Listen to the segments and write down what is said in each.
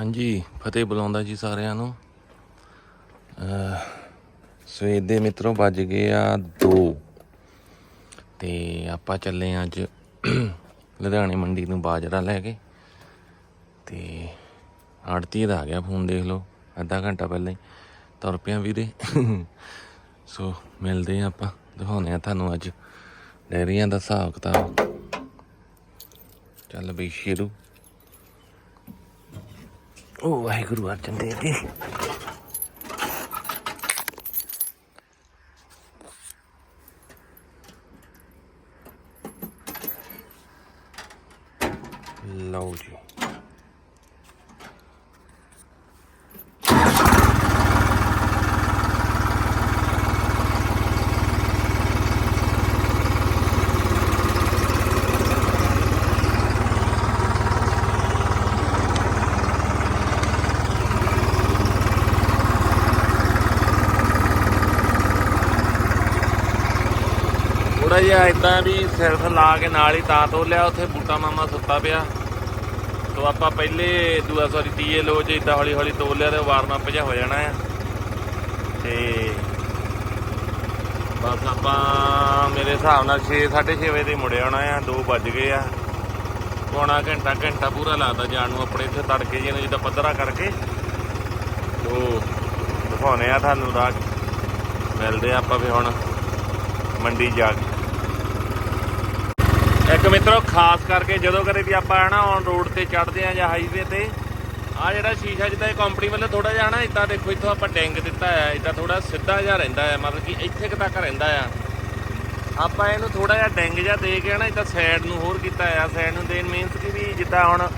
ਹਾਂਜੀ, ਫਤਿਹ ਬੁਲਾਉਂਦਾ ਜੀ ਸਾਰਿਆਂ ਨੂੰ। ਸਵੇਰ ਦੇ ਮਿੱਤਰੋਂ ਵੱਜ ਗਏ ਆ 2 ਤੇ ਆਪਾਂ ਚੱਲੇ ਆਂ ਅੱਜ ਲੁਧਿਆਣੇ ਮੰਡੀ ਨੂੰ ਬਾਜਰਾ ਲੈ ਕੇ। ਤੇ ਆੜਤੀ ਦਾ ਆ ਗਿਆ ਫੋਨ, ਦੇਖ ਲਓ, ਅੱਧਾ ਘੰਟਾ ਪਹਿਲਾਂ ਹੀ। ਤੁਰ ਪਿਆ ਵੀਰੇ। ਸੋ ਮਿਲਦੇ ਆ ਆਪਾਂ, ਦਿਖਾਉਂਦੇ ਆ ਤੁਹਾਨੂੰ ਅੱਜ। ਡੈਰੀਆਂ ਦਾ ਹਿਸਾਬ ਕਿਤਾਬ। ਚੱਲ ਬਈ ਸ਼ੇਰੂ। ਉਹ ਵਾਹਿਗੁਰੂ ਅਰਜਨ ਦੇਵ ਜੀ। ਲਓ ਜੀ। ਥੋੜਾ ਵੀ ਸਿਰਫ ਲਾ ਕੇ ਨਾਲ ਹੀ ਤਾਂ ਤੋਲਿਆ ਉੱਥੇ ਬੂਟਾ ਮਾਮਾ ਸੁੱਤਾ ਪਿਆ। ਤੋ ਆਪਾਂ ਪਹਿਲੇ ਦੂਆ ਸੌਰੀ ਤੀਏ ਲੋ ਚ ਇਦਾਂ ਹੌਲੀ ਹੌਲੀ ਤੋਲ ਲਿਆ ਤੇ ਵਾਰਮ ਅਪ ਜਿਹਾ ਹੋ ਜਾਣਾ ਆ। ਤੇ ਬਸ ਆਪਾਂ ਮੇਰੇ ਹਿਸਾਬ ਨਾਲ 6 6:30 ਵਜੇ ਦੇ ਮੁੜੇ ਆਉਣਾ ਆ 2 ਵੱਜ ਗਏ ਆ। ਪੌਣਾ ਘੰਟਾ ਘੰਟਾ ਪੂਰਾ ਲੱਗਦਾ ਜਾਣ ਨੂੰ ਆਪਣੇ ਇੱਥੇ ਤੜਕੇ ਜਿਹਨੂੰ ਜਿੱਦਾਂ ਪੱਧਰਾ ਕਰਕੇ। ਤੋ ਦਿਖਾਉਣੇ ਆ ਤੁਹਾਨੂੰ ਰਾਹ। ਮਿਲਦੇ ਆ ਆਪਾਂ ਵੀ ਹੁਣ ਮੰਡੀ ਜਾ ਕੇ। ਇੱਕ ਮਿੱਤਰੋ, ਖਾਸ ਕਰਕੇ ਜਦੋਂ ਕਦੇ ਵੀ ਆਪਾਂ ਨਾ ਔਨ ਰੋਡ ਤੇ ਚੜਦੇ ਆ ਜਾਂ ਹਾਈਵੇ ਤੇ ਆ ਜਿਹੜਾ ਸ਼ੀਸ਼ਾ ਜਿੱਦਾਂ ਇਹ ਕੰਪਨੀ ਵੱਲੋਂ ਥੋੜਾ ਜਿਹਾ ਨਾ ਇਦਾਂ ਦੇਖੋ, ਇੱਥੋਂ ਆਪਾਂ ਡੈਂਗ ਦਿੱਤਾ ਆ, ਇਦਾਂ ਥੋੜਾ ਸਿੱਧਾ ਜਿਹਾ ਰਹਿੰਦਾ ਆ, ਮਤਲਬ ਕਿ ਇੱਥੇ ਕੁ ਤੱਕ ਰਹਿੰਦਾ ਆ। ਆਪਾਂ ਇਹਨੂੰ ਥੋੜਾ ਜਿਹਾ ਡੈਂਗ ਜਿਹਾ ਦੇ ਕੇ ਨਾ ਇਦਾਂ ਸਾਈਡ ਨੂੰ ਹੋਰ ਕੀਤਾ ਆ ਸਾਈਡ ਨੂੰ ਦੇਣ ਮੀਨਸ ਕਿ ਵੀ ਜਿੱਦਾਂ ਹੁਣ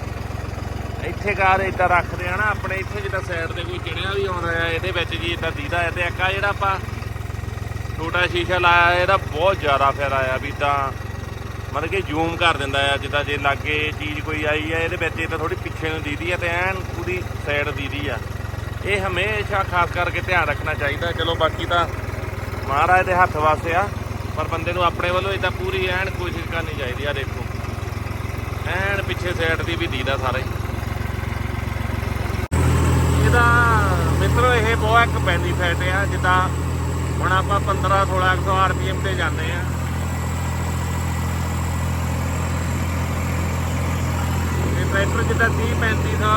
ਇੱਥੇ ਕਾਰ ਇਦਾਂ ਰੱਖਦੇ ਆ ਨਾ ਆਪਣੇ ਇੱਥੇ ਜਿੱਦਾਂ ਸਾਈਡ ਤੇ ਕੋਈ ਚਿੜਿਆ ਵੀ ਆਉਂਦਾ ਆ, ਇਹਦੇ ਵਿੱਚ ਜੀ ਇਦਾਂ ਦੀਦਾ ਆ, ਤੇ ਇੱਕ ਆ ਜਿਹੜਾ ਆਪਾਂ ਛੋਟਾ ਸ਼ੀਸ਼ਾ ਲਾਇਆ, ਇਹਦਾ ਬਹੁਤ ਜ਼ਿਆਦਾ ਫਾਇਦਾ ਆ ਵੀ ਤਾਂ ਮਤਲਬ ਕਿ ਜ਼ੂਮ ਕਰ ਦਿੰਦਾ ਆ, ਜਿੱਦਾਂ ਜੇ ਲਾਗੇ ਚੀਜ਼ ਕੋਈ ਆਈ ਆ, ਇਹਦੇ ਵਿੱਚ ਇਹ ਤਾਂ ਥੋੜੀ ਪਿੱਛੇ ਨੂੰ ਦੀਦੀ ਆ ਤੇ ਐਨ ਪੂਰੀ ਸਾਈਡ ਦੀਦੀ ਆ। ਇਹ ਹਮੇਸ਼ਾ ਖਾਸ ਕਰਕੇ ਧਿਆਨ ਰੱਖਣਾ ਚਾਹੀਦਾ, ਚਲੋ ਬਾਕੀ ਤਾਂ ਮਹਾਰਾਜ ਦੇ ਹੱਥ ਵਾਸਤੇ ਆ, ਪਰ ਬੰਦੇ ਨੂੰ ਆਪਣੇ ਵੱਲੋਂ ਇਦਾਂ ਪੂਰੀ ਐਨ ਕੋਸ਼ਿਸ਼ ਕਰਨੀ ਚਾਹੀਦੀ ਆ ਦੇਖੋ। ਐਨ ਪਿੱਛੇ ਸਾਈਡ ਦੀ ਵੀ ਦੀਦਾ ਸਾਰਾ। ਹੀ ਇਹਦਾ ਮਿੱਤਰੋ, ਇਹ ਬਹੁਤ ਇੱਕ ਬੈਨੀਫਿਟ ਆ, ਜਿੱਦਾਂ ਹੁਣ ਆਪਾਂ 15 1600 ਆਰਪੀਐਮ ਤੇ ਜਾਂਦੇ ਆ ਤੇ ਟਰੈਕਟਰ ਜਿੱਦਾਂ 30 3500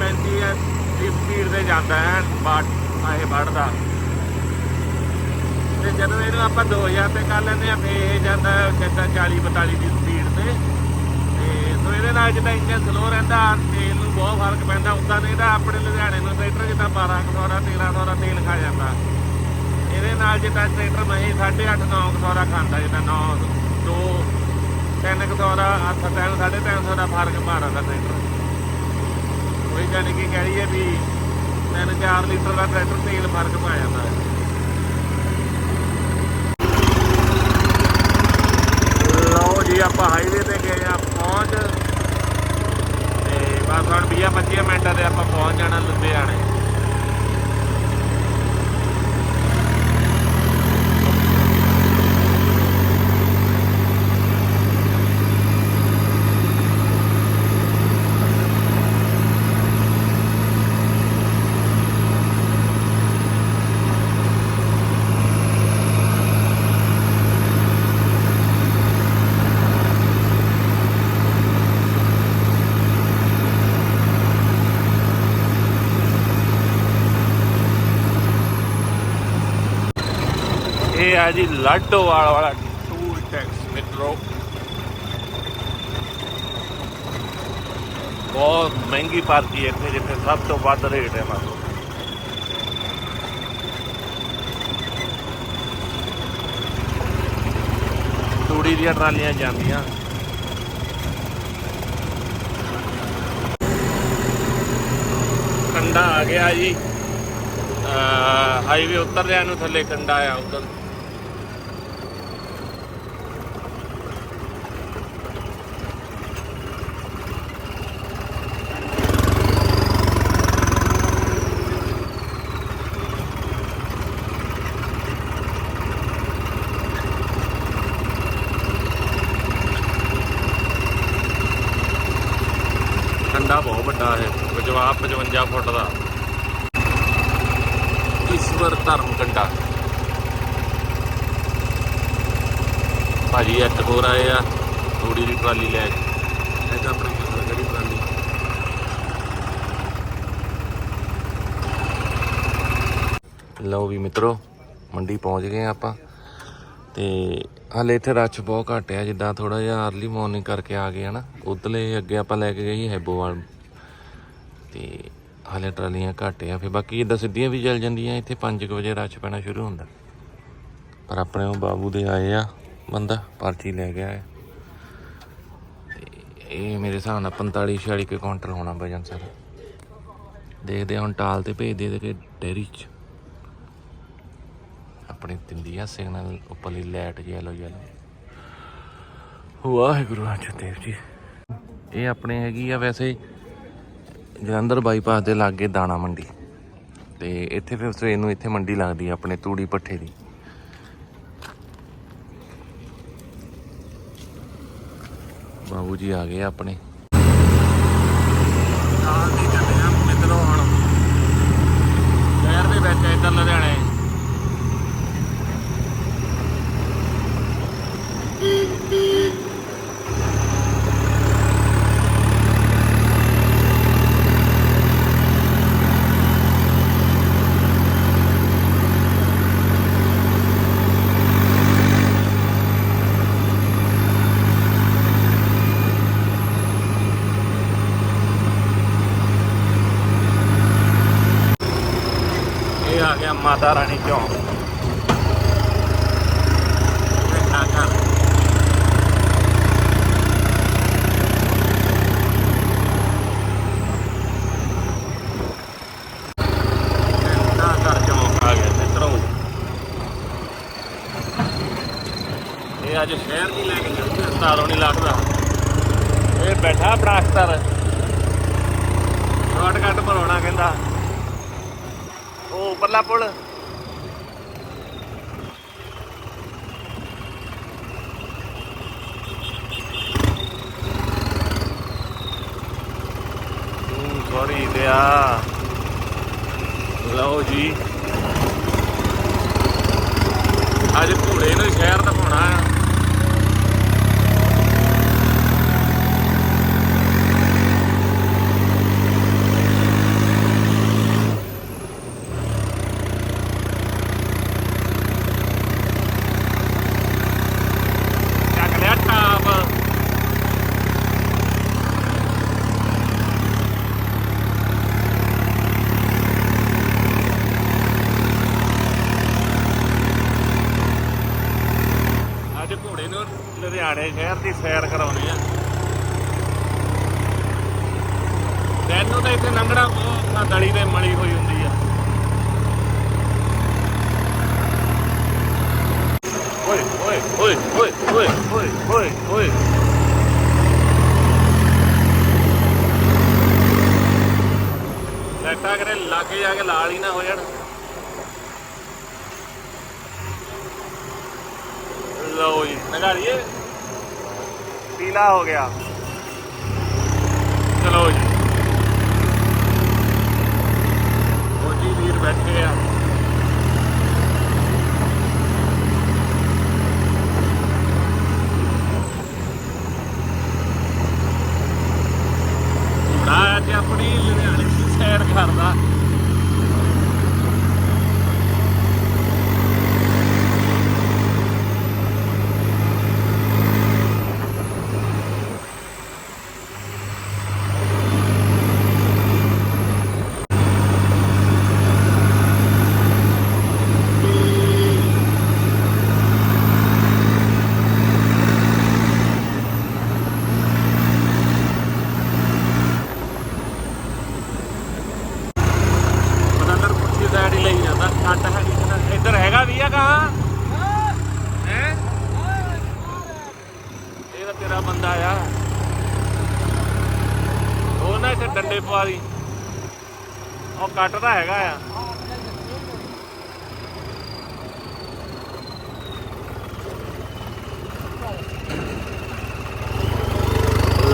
35 ਦੀ ਸਪੀਡ ਤੇ ਜਾਂਦਾ ਹੈ ਬਾਟ ਆਹੇ ਵੱਢਦਾ। ਤੇ ਜਦੋਂ ਇਹਨੂੰ ਆਪਾਂ 2000 ਤੇ ਕਰ ਲੈਂਦੇ ਆ ਫੇਰ ਇਹ ਜਾਂਦਾ ਕਿੱਦਾਂ 40 42 ਦੀ ਸਪੀਡ ਤੇ। ਤੇ ਸੋ ਇਹਦੇ ਨਾਲ ਜਿੱਦਾਂ ਇੰਜਨ ਸਲੋ ਰਹਿੰਦਾ, ਤੇਲ ਨੂੰ ਬਹੁਤ ਫ਼ਰਕ ਪੈਂਦਾ, ਉਦਾਂ ਨਹੀਂ ਤਾਂ ਆਪਣੇ ਲੁਧਿਆਣੇ ਨੂੰ ਟਰੈਕਟਰ ਜਿੱਦਾਂ 1200 ਦਾ 1300 ਦਾ ਤੇਲ ਖਾ ਜਾਂਦਾ। ਇਹਦੇ ਨਾਲ ਜਿੱਦਾਂ ਟਰੈਕਟਰ ਨਹੀਂ 8.5 900 ਦਾ ਖਾਂਦਾ, ਜਿੱਦਾਂ 9 2 300 ਦਾ 8 3 350 ਦਾ ਫ਼ਰਕ ਮਾਰਦਾ ਟਰੈਕਟਰ। ਕੋਈ ਜਾਨੀ ਕਿ ਕਹਿ ਲਈਏ ਵੀ 3-4 ਲੀਟਰ ਦਾ ਟਰੈਕਟਰ ਤੇਲ ਫ਼ਰਕ ਪਾ ਜਾਂਦਾ ਹੈ। ਲਓ ਜੀ, ਆਪਾਂ ਹਾਈਵੇ ਤੇ ਗਏ ਆ, ਪਹੁੰਚ। ਤੇ ਬਸ ਹੁਣ 20-25 ਮਿੰਟਾਂ ਤੇ ਆਪਾਂ ਪਹੁੰਚ ਜਾਣਾ ਲੁਧਿਆਣੇ। ਇਹ ਜੀ, ਲਾਡੋਵਾਲ ਵਾਲਾ ਟੂਲ ਟੈਕਸ, ਮਿੱਤਰੋ। ਬਹੁਤ ਮਹਿੰਗੀ ਪਾਰਟੀ ਹੈ ਇੱਥੇ, ਜਿੱਥੇ ਸਭ ਤੋਂ ਵੱਧ ਰੇਟ ਹੈ ਮਤਲਬ ਤੂੜੀ ਦੀਆਂ ਟਰਾਲੀਆਂ ਜਾਂਦੀਆਂ। ਕੰਡਾ ਆ ਗਿਆ ਜੀ। ਹਾਈਵੇ ਉਤਰ ਰਿਆ ਨੂੰ ਥੱਲੇ ਕੰਡਾ ਆ ਉਧਰ ਕੰਡਾ ਬਹੁਤ ਵੱਡਾ ਹੈ ਜਵਾਬ 55 ਫੁੱਟ ਦਾ ਈਸ਼ਵਰ ਧਰਮ ਕੰਡਾ। ਭਾਜੀ ਇੱਕ ਹੋਰ ਆਏ ਆ ਥੋੜੀ ਜਿਹੀ ਟਰਾਲੀ ਲੈ ਕੇ ਇਹ ਆਪਣੀ ਕਿਹੜੀ ਟਰਾਲੀ? ਲਓ ਵੀ ਮਿੱਤਰੋ, ਮੰਡੀ ਪਹੁੰਚ ਗਏ ਆ ਆਪਾਂ। ਤੇ ਹਾਲੇ ਇੱਥੇ ਰੱਛ ਬਹੁਤ ਘੱਟ ਆ, ਜਿੱਦਾਂ ਥੋੜਾ ਜਿਹਾ अर्ਲੀ ਮਾਰਨਿੰਗ ਕਰਕੇ ਆ ਗਏ ਹਨਾ ਉਧਰਲੇ ਅੱਗੇ ਆਪਾਂ ਲੈ ਕੇ ਗਏ ਹੈਬੋਵਾਲ। ਤੇ ਹਾਲੇ ਟਰਾਲੀਆਂ ਘੱਟ ਆ, ਫਿਰ ਬਾਕੀ ਜਿੱਦਾਂ ਸਿੱਧੀਆਂ ਵੀ ਚੱਲ ਜਾਂਦੀਆਂ, ਇੱਥੇ 5 ਵਜੇ ਰਸ਼ ਪੈਣਾ ਸ਼ੁਰੂ ਹੁੰਦਾ। ਪਰ ਆਪਣੇ ਉਹ ਬਾਬੂ ਦੇ ਆਏ ਆ, ਬੰਦਾ ਪਰਚੀ ਲੈ ਗਿਆ ਹੈ ਇਹ ਮੇਰੇ ਹਿਸਾਬ ਨਾਲ 45 46 ਕੇ ਕਾਊਂਟਰ ਹੋਣਾ ਵਜਨ ਸਰ। ਦੇਖਦੇ ਹੁਣ ਟਾਲ ਤੇ ਭੇਜ ਦੇ ਦੇ ਡੈਰੀ ਚ। ਆਪਣੀ ਦਿੰਦੀ ਆ, ਸਿਗਨਲ ਉੱਪਰਲੀ ਲਾਈਟ ਯੈਲੋ ਯੈਲੋ ਵਾਹਿਗੁਰੂ ਆਚਾ ਦੇਵ ਜੀ। ਇਹ ਆਪਣੇ ਹੈਗੀ ਆ ਵੈਸੇ ਜਲੰਧਰ ਬਾਈਪਾਸ ਦੇ ਲਾਗੇ ਦਾਣਾ ਮੰਡੀ। ਤੇ ਇੱਥੇ ਫਿਰ ਸਵੇਰ ਨੂੰ ਇੱਥੇ ਮੰਡੀ ਲੱਗਦੀ ਆ, ਆਪਣੇ ਤੂੜੀ ਪੱਠੇ ਦੀ। ਬਾਬੂ ਜੀ ਆ ਗਏ ਆਪਣੇ ਨਾਲ ਦੀ ਚੱਲੇ ਆ ਮਿੱਤਰੋ ਹੁਣ ਸ਼ਹਿਰ ਦੇ ਵਿੱਚ ਇੱਧਰ ਲੁਧਿਆਣੇ ਇਹ ਆ ਗਿਆ ਮਾਤਾ ਰਾਣੀ ਚੌਂਕ ਇਹ ਕਾਕਾ ਨਾ ਘਰ ਚੌਂਕ ਆ ਗਿਆ ਮਿੱਤਰੋ ਇਹ ਅੱਜ ਸ਼ਹਿਰ ਨਹੀਂ ਲੈ ਕੇ ਜਾਂਦੇ ਹਸਤਾਰੋਂ ਨਹੀਂ ਲੱਗਦਾ ਇਹ ਬੈਠਾ ਆਪਣਾ ਅਖਤਰ ਸ਼ਾਰਟਕਟ ਭਰਾਉਣਾ ਕਹਿੰਦਾ। ਉਹ ਉੱਪਰਲਾ ਪੁਲ। ਸੌਰੀ ਦਿਆ। ਲਓ ਜੀ। ਅੱਜ ਘੋੜੇ ਨੂੰ ਸ਼ਹਿਰ ਦਿਖਾਉਣਾ ਆ ਚੱਕ ਲਿਆ ਟਾਪ ਅੱਜ ਘੋੜੇ ਨੂੰ ਲੁਧਿਆਣੇ ਸ਼ਹਿਰ ਦੀ ਸੈਰ ਕਰਾਉਣੀ ਆ। ਤੈਨੂੰ ਤਾਂ ਇੱਥੇ ਲੰਘਣਾ ਬਹੁਤ ਦਲੀ ਤੇ ਮਲੀ ਹੋਈ ਹੁੰਦੀ ਆ। ਓਏ ਓਏ ਓਏ ਓਏ ਓਏ ਓਏ ਓਏ ਓਏ। ਲੈਟਾ ਕਰੇ ਲਾਗੇ ਜਾ ਕੇ ਲਾਲ ਹੀ ਨਾ ਹੋ ਜਾਣ। ਲਓ ਜੀ ਨਗਾੜੀਏ ਪੀਲਾ ਹੋ ਗਿਆ। ਚਲੋ ਜੀ। ਕੱਟ ਤਾਂ ਹੈਗਾ ਆ।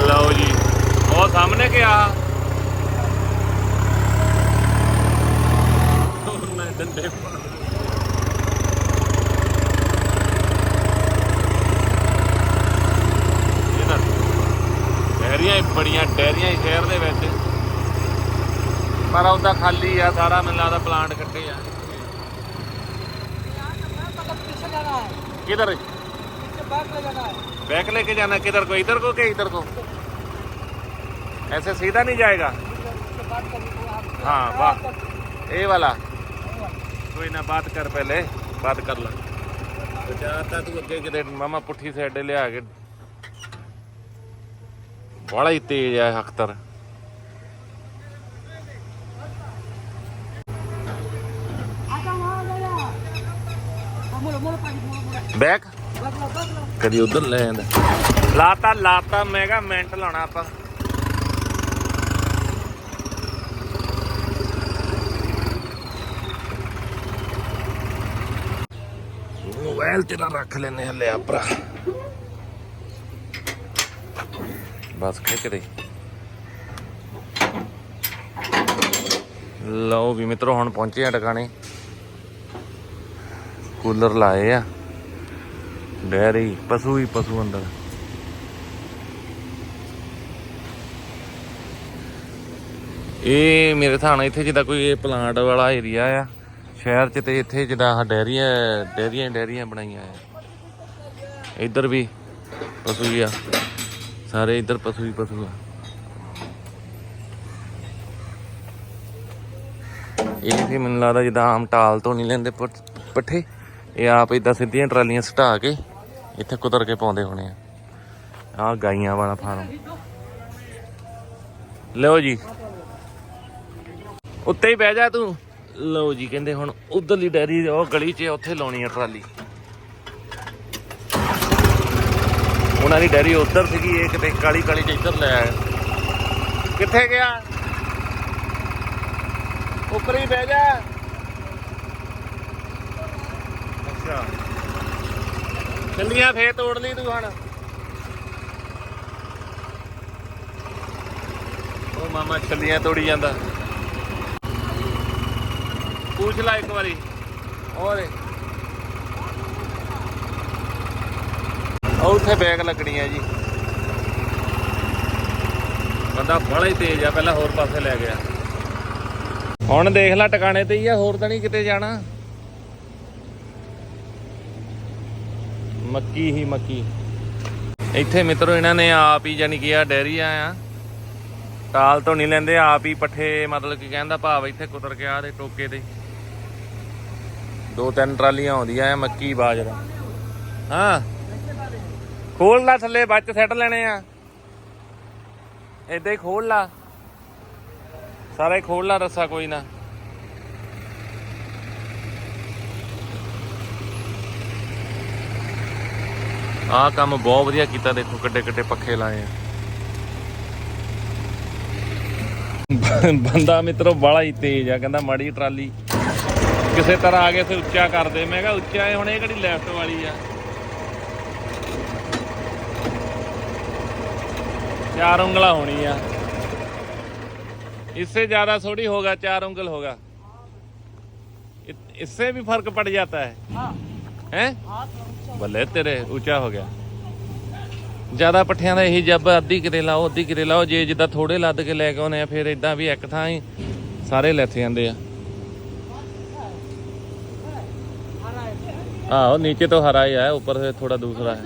ਲਓ ਜੀ ਉਹ ਸਾਹਮਣੇ ਕਿਆ ਮੈਂ ਡੰਡੇ ਡੈਰੀਆਂ ਬੜੀਆਂ ਸ਼ਹਿਰ ਦੇ ਵਿੱਚ। ਪਰ ਉਹਦਾ ਖਾਲੀ ਆ ਸਾਰਾ ਮੈਨੂੰ ਲੱਗਦਾ ਪਲਾਂਟ ਕੱਟੇ ਆ मतलब पीछे जाना है किधर पीछे बैग ले जाना है बैक लेके जाना किधर को इधर को के इधर को ऐसे सीधा नहीं जाएगा उसके बाद कभी आप हाँ वाह ये वाला कोई ना बात कर पहले बात कर ला तो जाता तू ਅੱਗੇ ਕਿਤੇ ਮਾਮਾ ਪੁੱਠੀ ਸਾਈਡ ਲਿਆ ਕੇ ਬੜਾ ਹੀ ਤੇਜ਼ ਆ ਅਖਤਰ आजा ਬੈਕ। ਕਦੀ ਉਧਰ ਲੈ ਜਾਂਦਾ ਲਾਤਾ ਲਾਤਾ ਮੈਂ ਕਿਹਾ ਮਿੰਟ ਲਾਉਣਾ ਆਪਾਂ। ਮੋਬਾਈਲ ਤੇਰਾ ਰੱਖ ਲੈਨੇ ਹਲੇ ਆਪਰਾ ਬਸ ਖਿੱਚ ਦੇ। ਲਓ ਵੀ ਮਿੱਤਰੋ ਹੁਣ ਪਹੁੰਚੇ ਆ ਟਿਕਾਣੇ। ਕੂਲਰ ਲਾਏ ਆ। ਡੈਰੀ ਪਸ਼ੂ ਹੀ ਪਸ਼ੂ ਅੰਦਰ। ਇਹ ਮੇਰੇ ਹਿਸਾਬ ਨਾਲ ਇੱਥੇ ਜਿੱਦਾਂ ਕੋਈ ਇਹ ਪਲਾਂਟ ਵਾਲਾ ਏਰੀਆ ਆ, ਸ਼ਹਿਰ 'ਚ ਤੇ ਇੱਥੇ ਜਿੱਦਾਂ ਆਹ ਡੈਰੀਆਂ ਡੈਰੀਆਂ ਡੈਰੀਆਂ ਬਣਾਈਆਂ ਆ। ਇੱਧਰ ਵੀ ਪਸ਼ੂ ਹੀ ਆ। ਸਾਰੇ ਇੱਧਰ ਪਸ਼ੂ ਹੀ ਪਸ਼ੂ ਆ। ਇਹ ਵੀ ਮੈਨੂੰ ਲੱਗਦਾ ਜਿੱਦਾਂ ਆਮ ਟਾਲ ਤੋਂ ਨਹੀਂ ਲੈਂਦੇ ਪੱਠੇ। ਇਹ ਆਪ ਇਦਾਂ ਸਿੱਧੀਆਂ ਟਰਾਲੀਆਂ ਸਟਾ ਕੇ ਇੱਥੇ ਕੁਤਰ ਕੇ ਪਾਉਂਦੇ ਹੋਣੇ ਆ। ਆਹ ਗਾਈਆਂ ਵਾਲਾ ਫਾਰਮ। ਲਓ ਜੀ। ਉੱਤੇ ਹੀ ਬਹਿ ਜਾ ਤੂੰ। ਲਓ ਜੀ, ਕਹਿੰਦੇ ਹੁਣ ਉਧਰਲੀ ਡੈਰੀ ਉਹ ਗਲੀ 'ਚ ਉੱਥੇ ਲਾਉਣੀ ਆ ਟਰਾਲੀ। ਉਹਨਾਂ ਦੀ ਡੈਰੀ ਉਧਰ ਸੀਗੀ, ਇਹ ਕਿਤੇ ਕਾਲੀ ਕਾਲੀ 'ਚ ਇੱਧਰ ਲੈ ਆਇਆ। ਕਿੱਥੇ ਗਿਆ? ਉੱਪਰ ਹੀ ਬਹਿ ਜਾ। ਅੱਛਾ। ਚੱਲੀਆਂ ਫੇਰ ਤੋੜ ਲਈ ਤੂੰ ਹੁਣ। ਉਹ ਮਾਮਾ ਛੱਲੀਆਂ ਤੋੜੀ ਜਾਂਦਾ। ਪੁੱਛ ਲੈ ਇੱਕ ਵਾਰੀ। ਹੋਰ। ਉਹ ਉੱਥੇ ਬੈਗ ਲੱਗਣੀ ਆ ਜੀ। ਬੰਦਾ ਬੜਾ ਹੀ ਤੇਜ਼ ਆ, ਪਹਿਲਾਂ ਹੋਰ ਪਾਸੇ ਲੈ ਗਿਆ। ਹੁਣ ਦੇਖ ਲੈ ਟਿਕਾਣੇ ਤੇ ਹੀ ਆ, ਹੋਰ ਤਾਂ ਨਹੀਂ ਕਿਤੇ ਜਾਣਾ। ਮੱਕੀ ਹੀ ਮੱਕੀ। ਇੱਥੇ ਮਿੱਤਰੋ, ਇਹਨਾਂ ਨੇ ਆਪ ਹੀ ਜਾਨੀ ਕਿ ਆ ਡੈਰੀਆਂ ਆ। ਟਾਲ ਤੋਂ ਨਹੀਂ ਲੈਂਦੇ, ਆਪ ਹੀ ਪੱਠੇ, ਮਤਲਬ ਕਿ ਕਹਿੰਦਾ ਭਾਵ ਇੱਥੇ ਕੁਤਰ ਕੇ ਆ ਦੇ ਟੋਕੇ ਤੇ। ਦੋ ਤਿੰਨ ਟਰਾਲੀਆਂ ਆਉਂਦੀਆਂ ਆ ਮੱਕੀ ਬਾਜਰਾ। ਹਾਂ। ਖੋਲ ਲਾ ਥੱਲੇ, ਬੱਚ ਸੈੱਟ ਲੈਣੇ ਆ। ਏਦਾਂ ਹੀ ਖੋਲ ਲਾ। ਸਾਰਾ ਹੀ ਖੋਲ ਲਾ, ਰੱਸਾ ਕੋਈ ਨਾ। ਆਹ ਕੰਮ ਬਹੁਤ ਵਧੀਆ ਕੀਤਾ ਦੇਖੋ ਕਿੱਡੇ ਕਿੱਡੇ ਪੱਖੇ ਲਾਏ ਆ ਬੰਦਾ ਮਿੱਤਰੋ ਬੜਾ ਹੀ ਤੇਜ਼ ਆ ਕਹਿੰਦਾ ਮਾੜੀ ਟਰਾਲੀ ਕਿਸੇ ਤਰ੍ਹਾਂ ਆ ਕੇ ਸੇ ਉੱਚਾ ਕਰ ਦੇ ਮੈਂ ਕਿਹਾ ਉੱਚਾ ਹੈ ਹੁਣ ਇਹ ਕਿਹੜੀ ਲੈਫਟ ਵਾਲੀ ਆ ਚਾਰ ਉਂਗਲਾ ਹੋਣੀ ਆ इससे ज्यादा थोड़ी होगा चार उंगल होगा इत- इससे भी फर्क पड़ जाता है हाँ ਹੈ? ਬੱਲੇ ਤੇਰੇ, ਉੱਚਾ ਹੋ ਗਿਆ। ਜ਼ਿਆਦਾ ਪੱਠਿਆਂ ਦਾ ਇਹੀ ਜੱਬ, ਅੱਧੀ ਕਿਰੇ ਲਾਓ, ਅੱਧੀ ਕਿਰੇ ਲਾਓ, ਜੇ ਜਿੱਦਾਂ ਥੋੜੇ ਲੱਦ ਕੇ ਲੈ ਕੇ ਆਉਨੇ ਆ, ਫਿਰ ਇਦਾਂ ਵੀ ਇੱਕ ਥਾਂ ਹੀ ਸਾਰੇ ਲੈਥੇ ਜਾਂਦੇ ਆ। ਆਹੋ, ਨੀਚੇ ਤੋਂ ਹਰਾ ਹੀ ਆ, ਉੱਪਰ ਸੇ ਥੋੜਾ ਦੂਸਰਾ ਹੈ।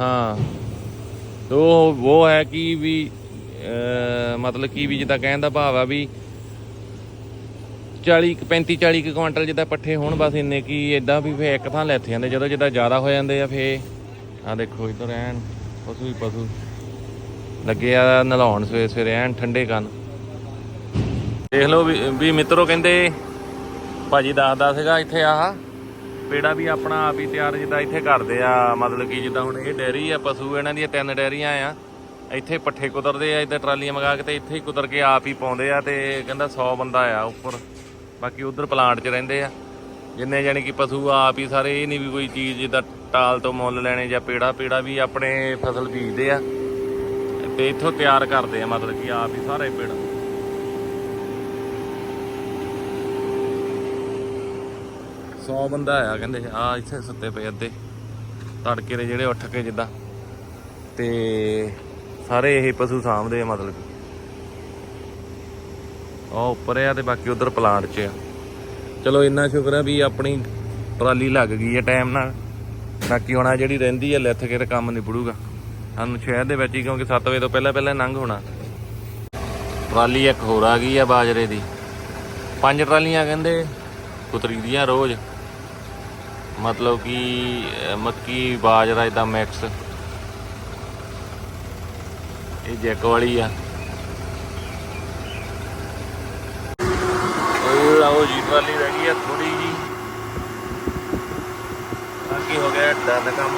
ਹਾਂ। ਤੋ ਉਹ ਹੈ ਕਿ ਵੀ ਮਤਲਬ ਕਿ ਵੀ ਜਿੱਦਾਂ ਕਹਿਣ ਦਾ ਭਾਵ ਆ ਵੀ 40 ਕੁ 35 40 ਕੁ ਕੁਆਂਟਲ ਜਿੱਦਾਂ ਪੱਠੇ ਹੋਣ, ਬਸ ਇੰਨੇ ਕੀ ਇਦਾਂ ਵੀ ਫੇ ਇੱਕ ਥਾਂ ਲੈਥੇ ਜਾਂਦੇ, ਜਦੋਂ ਜਿੱਦਾਂ ਜ਼ਿਆਦਾ ਹੋ ਜਾਂਦੇ ਆ ਫੇ ਆ ਦੇਖੋ ਇੱਧਰ ਐਨ ਪਸ਼ੂ ਹੀ ਪਸ਼ੂ। ਲੱਗੇ ਆ ਨਲਾਉਣ ਸਵੇਰੇ ਸਵੇਰੇ ਐਨ ਠੰਡੇ ਕੰਨ। ਦੇਖ ਲਓ ਵੀ ਵੀ ਮਿੱਤਰੋ ਕਹਿੰਦੇ, ਭਾਜੀ ਦੱਸਦਾ ਸੀਗਾ ਇੱਥੇ ਆਹ। ਪੇੜਾ ਵੀ ਆਪਣਾ ਆਪ ਹੀ ਤਿਆਰ ਜਿੱਦਾਂ ਇੱਥੇ ਕਰਦੇ ਆ, ਮਤਲਬ ਕਿ ਜਿੱਦਾਂ ਹੁਣ ਇਹ ਡੈਰੀ ਆ, ਪਸ਼ੂ ਇਹਨਾਂ ਦੀਆਂ ਤਿੰਨ ਡੈਰੀਆਂ ਆ। ਇੱਥੇ ਪੱਠੇ ਕੁਤਰਦੇ ਆ ਇੱਧਰ ਟਰਾਲੀਆਂ ਮੰਗਾ ਕੇ ਤੇ ਇੱਥੇ ਹੀ ਕੁਤਰ ਕੇ ਆਪ ਹੀ ਪਾਉਂਦੇ ਆ ਤੇ ਕਹਿੰਦਾ 100 ਬੰਦਾ ਆ ਉੱਪਰ। ਬਾਕੀ ਉਧਰ ਪਲਾਂਟ 'ਚ ਰਹਿੰਦੇ ਆ। ਜਿੰਨੇ ਜਾਨੀ ਕਿ ਪਸ਼ੂ ਆਪ ਹੀ ਸਾਰੇ, ਇਹ ਨਹੀਂ ਵੀ ਕੋਈ ਚੀਜ਼ ਜਿੱਦਾਂ ਟਾਲ ਤੋਂ ਮੁੱਲ ਲੈਣੇ ਜਾਂ ਪੇੜਾ ਪੇੜਾ ਵੀ ਆਪਣੇ ਫਸਲ ਬੀਜਦੇ ਆ। ਤੇ ਇੱਥੋਂ ਤਿਆਰ ਕਰਦੇ ਆ ਮਤਲਬ ਕਿ ਆਪ ਹੀ ਸਾਰੇ ਪੇੜਾ। ਸੌ ਬੰਦਾ ਆਇਆ ਕਹਿੰਦੇ, ਆ ਇੱਥੇ ਸੁੱਤੇ ਪਏ ਅੱਧੇ। ਤੜਕੇ ਦੇ ਜਿਹੜੇ ਉੱਠ ਕੇ ਜਿੱਦਾਂ। ਤੇ ਸਾਰੇ ਇਹ ਪਸ਼ੂ ਸਾਂਭਦੇ ਆ ਮਤਲਬ ਕਿ। ਉਹ ਉੱਪਰ ਆ ਤੇ ਬਾਕੀ ਉਧਰ ਪਲਾਂਟ 'ਚ ਆ। ਚਲੋ ਇੰਨਾ ਸ਼ੁਕਰ ਆ ਵੀ ਆਪਣੀ ਟਰਾਲੀ ਲੱਗ ਗਈ ਆ ਟਾਈਮ ਨਾਲ। ਬਾਕੀ ਹੁਣ ਆ ਜਿਹੜੀ ਰਹਿੰਦੀ ਆ ਲੱਥ ਕੇ ਤੇ ਕੰਮ ਨਿਬੜੂਗਾ। ਸਾਨੂੰ ਸ਼ਹਿਰ ਦੇ ਵਿੱਚ ਹੀ ਕਿਉਂਕਿ 7 ਵਜੇ ਤੋਂ ਪਹਿਲਾਂ ਪਹਿਲਾਂ ਲੰਘ ਹੋਣਾ। ਟਰਾਲੀ ਇੱਕ ਹੋਰ ਆ ਗਈ ਆ ਬਾਜਰੇ ਦੀ। ਪੰਜ ਟਰਾਲੀਆਂ ਕਹਿੰਦੇ, ਕੁਤਰੀ ਦੀਆਂ ਰੋਜ਼। ਮਤਲਬ ਕਿ ਮੱਕੀ, ਬਾਜਰਾ ਇਦਾਂ ਮਿਕਸ ਇਹ ਜੈਕ ਵਾਲੀ ਆ। ਲਓ ਜੀ ਟਰਾਲੀ ਰਹਿ ਗਈ ਆ ਥੋੜੀ ਜੀ ਬਾਕੀ ਹੋ ਗਿਆ ਡਨ ਕੰਮ।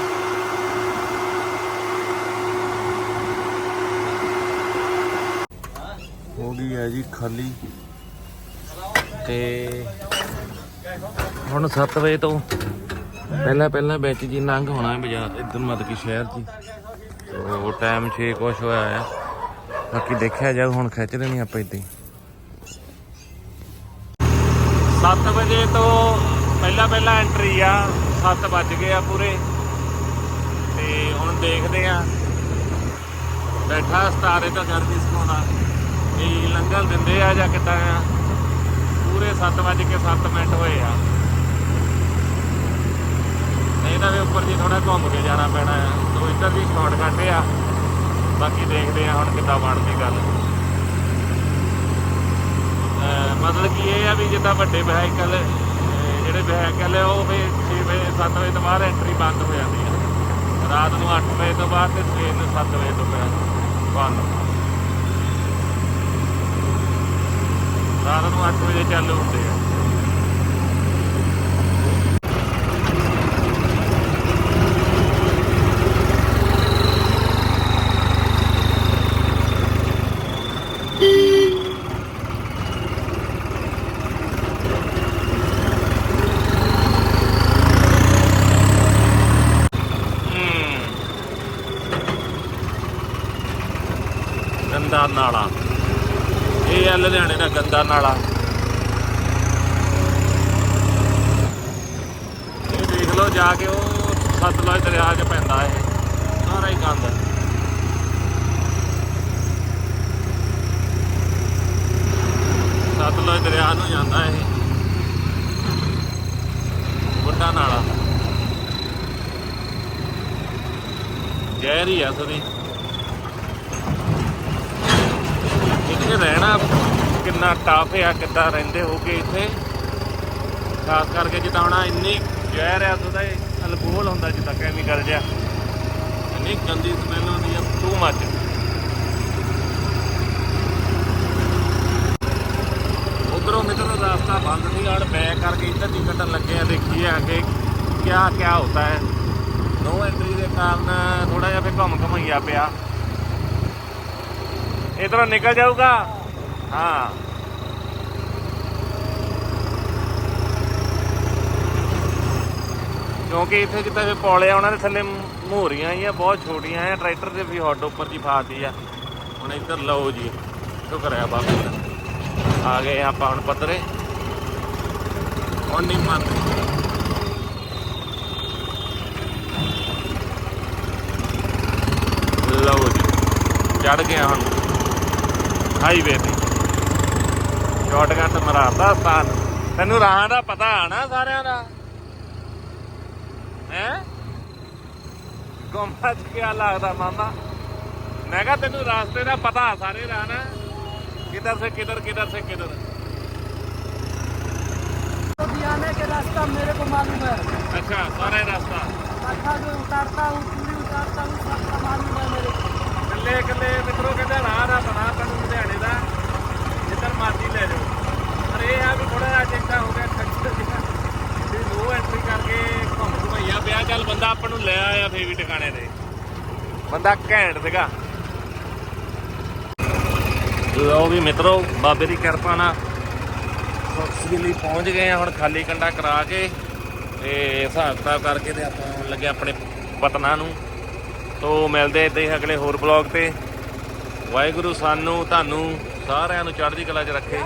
ਹੋ ਗਈ ਹੈ ਜੀ ਖਾਲੀ। ਤੇ ਹੁਣ 7 ਵਜੇ ਤੋਂ ਪਹਿਲਾਂ ਪਹਿਲਾਂ ਵਿੱਚ ਜੀ ਲੰਘ ਹੋਣਾ ਹੈ ਬਾਜ਼ਾਰ ਇੱਧਰ ਮਤਲਬ ਕਿ ਸ਼ਹਿਰ ਹੀ। ਉਹ ਟਾਈਮ 6 ਕੁਛ ਹੋਇਆ ਹੈ ਬਾਕੀ ਦੇਖਿਆ ਜਾਊ ਹੁਣ ਖਿੱਚ ਲੈਣੀ ਆਪਾਂ ਇੱਦਾਂ ਹੀ 7 ਵਜੇ ਤੋਂ ਪਹਿਲਾਂ ਪਹਿਲਾਂ ਐਂਟਰੀ ਆ। 7 ਵੱਜ ਗਏ ਆ ਪੂਰੇ। ਤੇ ਹੁਣ ਦੇਖਦੇ ਆ। ਬੈਠਾ ਸਤਾਰੇ ਤਾਂ ਗਰਮੀ ਸਿਖਾਉਂਦਾ ਇਹ ਲੰਗਰ ਦਿੰਦੇ ਆ ਜਾਂ ਕਿੱਦਾਂ ਆ। ਪੂਰੇ 7 ਵੱਜ ਕੇ 7 ਮਿੰਟ ਹੋਏ ਆ। ਨਹੀਂ ਤਾਂ ਵੀ ਉੱਪਰ ਜੀ ਥੋੜਾ ਘੁੰਮ ਕੇ ਜਾਣਾ ਪੈਣਾ ਆ। ਤੋ ਇੱਧਰ ਵੀ ਸ਼ਾਰਟਕਟ ਆ। ਬਾਕੀ ਦੇਖਦੇ ਆ ਹੁਣ ਕਿੱਦਾਂ ਬਣਦੀ ਗੱਲ। ਮਤਲਬ ਕਿ ਇਹ ਆ ਵੀ ਜਿੱਦਾਂ ਵੱਡੇ ਵਹੀਕਲ ਜਿਹੜੇ ਵਹੀਕਲ ਉਹ ਵੀ 6 ਵਜੇ 7 ਵਜੇ ਤੋਂ ਬਾਅਦ ਐਂਟਰੀ ਬੰਦ ਹੋ ਜਾਂਦੀ ਹੈ ਰਾਤ ਨੂੰ 8 ਵਜੇ ਤੋਂ ਬਾਅਦ ਤੇ ਸਵੇਰ ਨੂੰ 7 ਵਜੇ ਤੋਂ ਬਾਅਦ ਬੰਦ। ਰਾਤ ਨੂੰ 8 ਵਜੇ ਚਾਲੂ ਹੁੰਦੇ ਆ ਗੰਦਾ ਨਾਲਾ ਇਹ ਆ ਲੁਧਿਆਣੇ ਦਾ ਗੰਦਾ ਨਾਲਾ ਇਹ ਦੇਖ ਲਓ ਜਾ ਕੇ ਉਹ ਸਤਲੁਜ ਦਰਿਆ 'ਚ ਪੈਂਦਾ ਇਹ। ਸਾਰਾ ਹੀ ਗੰਦ। ਸਤਲੁਜ ਦਰਿਆ ਨੂੰ ਜਾਂਦਾ ਇਹ। ਵੱਡਾ ਨਾਲਾ। ਜ਼ਹਿਰ ਹੀ ਆ ਸਦੀ ਇੱਥੇ ਰਹਿਣਾ ਕਿੰਨਾ ਟਾਫ ਆ, ਕਿੱਦਾਂ ਰਹਿੰਦੇ ਹੋਗੇ ਇੱਥੇ। ਖਾਸ ਕਰਕੇ ਜਿੱਦਾਂ ਹੁਣ ਇੰਨੀ ਜ਼ਹਿਰ ਆ ਉਹਦਾ ਅਲਕੋਹਲ ਹੁੰਦਾ ਜਿੱਦਾਂ ਕੈਮੀਕਲ ਜਿਹਾ ਇੰਨੀ ਗੰਦੀ ਸਮੈਲ ਆਉਂਦੀ ਆ ਟੂ ਮੱਚ ਉਧਰੋਂ ਮਿੱਤਰ, ਰਸਤਾ ਬੰਦ ਸੀ ਆੜ ਬੈਕ ਕਰਕੇ ਇੱਧਰ ਦੀ ਕੱਢਣ ਲੱਗੇ ਆ, ਦੇਖੀਏ ਆ ਕਿਆ ਕਿਆ ਹੁੰਦਾ ਹੈ। ਨੋ ਐਂਟਰੀ ਦੇ ਕਾਰਨ ਥੋੜਾ ਜਿਹਾ ਫੇ ਘੁੰਮ ਘਮਈਆ ਪਿਆ। ਇਧਰੋਂ ਨਿਕਲ ਜਾਊਗਾ। ਹਾਂ। ਕਿਉਂਕਿ ਇੱਥੇ ਜਿੱਦਾਂ ਵੀ ਪੌਲਿਆ ਉਹਨਾਂ ਦੇ ਥੱਲੇ ਮੋਹਰੀਆਂ ਹੀ ਆ, ਬਹੁਤ ਛੋਟੀਆਂ ਆ, ਟਰੈਕਟਰ ਦੇ ਵੀ ਹੱਡ ਉੱਪਰ ਦੀ ਫਾਤੀ ਆ। ਹੁਣ ਇੱਧਰ ਲਓ ਜੀ, ਸ਼ੁਕਰ ਹੈ ਬਾਬੇ ਦਾ। ਆ ਗਏ ਆਪਾਂ ਹੁਣ ਪੱਧਰੇ। ਹੁਣ ਨਹੀਂ ਮੰਨਦੇ। ਲਓ ਜੀ ਚੜ ਗਿਆ ਹੁਣ। ਹਾਈਵੇ ਤੇ। ਸ਼ਾਰਟਕਟ ਮਰਾਤਾ ਸਥਾਨ। ਤੈਨੂੰ ਰਾਹ ਦਾ ਪਤਾ ਆ ਨਾ ਸਾਰਿਆਂ ਦਾ। ਹੈ ਗੁੰਮਾ ਚ ਕੀ ਲੱਗਦਾ ਮਾਮਾ ਮੈਂ ਕਿਹਾ ਤੈਨੂੰ ਰਾਸਤੇ ਦਾ ਪਤਾ ਸਾਰੇ ਰਾਹ ਨਾ ਕਿਧਰ ਸੇ ਕਿਧਰ ਕਿਧਰ ਸੇ ਕਿਧਰ अभी आने के रास्ता मेरे को मालूम है ਅੱਛਾ ਸਾਰੇ ਰਸਤਾ अच्छा जो उतारता हूँ चूड़ी उतारता हूँ सबका मालूम है मेरे को ਕੱਲੇ ਕੱਲੇ ਮਿੱਤਰੋ ਕਹਿੰਦੇ ਰਾਹ ਬੰਦਾ ਘੈਂਟ ਸੀਗਾ। ਲਓ ਵੀ ਮਿੱਤਰੋ, ਬਾਬੇ ਦੀ ਕਿਰਪਾ ਨਾਲ ਸਖਸਵੀਲੀ ਪਹੁੰਚ ਗਏ ਆ, ਹੁਣ ਖਾਲੀ ਕੰਡਾ ਕਰਾ ਕੇ ਤੇ ਹਿਸਾਬ ਕਿਤਾਬ ਕਰਕੇ ਤੇ ਆਪਾਂ ਲੱਗੇ ਆਪਣੇ ਪਤਨਾ ਨੂੰ। ਤੋ ਮਿਲਦੇ ਏਦਾਂ ਹੀ ਅਗਲੇ ਹੋਰ ਬਲੌਗ ਤੇ। ਵਾਹਿਗੁਰੂ ਸਾਨੂੰ, ਤੁਹਾਨੂੰ ਸਾਰਿਆਂ ਨੂੰ ਚੜ੍ਹਦੀ ਕਲਾ 'ਚ ਰੱਖੇ।